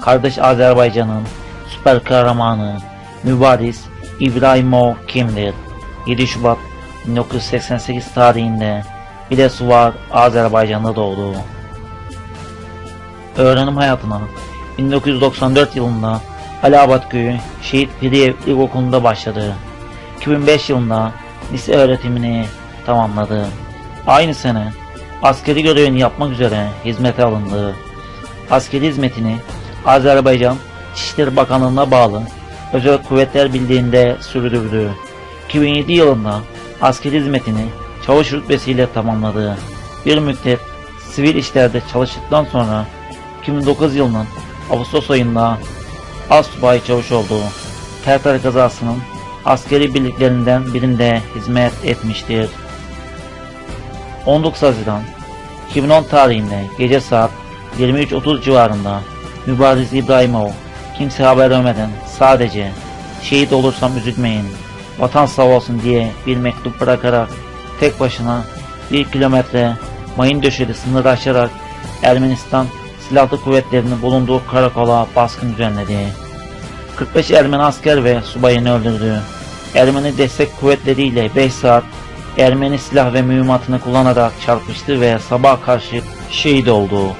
kardeş Azerbaycan'ın süper kahramanı Mübariz İbrahimov kimdir? 7 Şubat 1988 tarihinde Bilesuvar Azerbaycan'da doğdu. Öğrenim hayatına 1994 yılında Alabat Köyü Şehit Firiyev İlkokulu'nda başladı. 2005 yılında lise öğretimini tamamladı. Aynı sene askeri görevini yapmak üzere hizmete alındı. Askeri hizmetini Azerbaycan İçişleri Bakanlığı'na bağlı Özel Kuvvetler Birliği'nde sürdürdü. 2007 yılında askeri hizmetini çavuş rütbesiyle tamamladı. Bir müddet sivil işlerde çalıştıktan sonra 2009 yılının Ağustos ayında Asubay Çavuş oldu. Tertar kazasının askeri birliklerinden birinde hizmet etmiştir. 19 Haziran 2010 tarihinde gece saat 23.30 civarında Mübariz İbrahimov kimse haber vermeden sadece şehit olursam üzülmeyin vatan sağ olsun diye bir mektup bırakarak tek başına bir kilometre mayın döşeli sınırı aşarak Ermenistan silahlı kuvvetlerinin bulunduğu karakola baskın düzenledi. 45 Ermeni asker ve subayını öldürdü. Ermeni destek kuvvetleriyle 5 saat Ermeni silah ve mühimmatını kullanarak çarpıştı ve sabah karşı şehit oldu.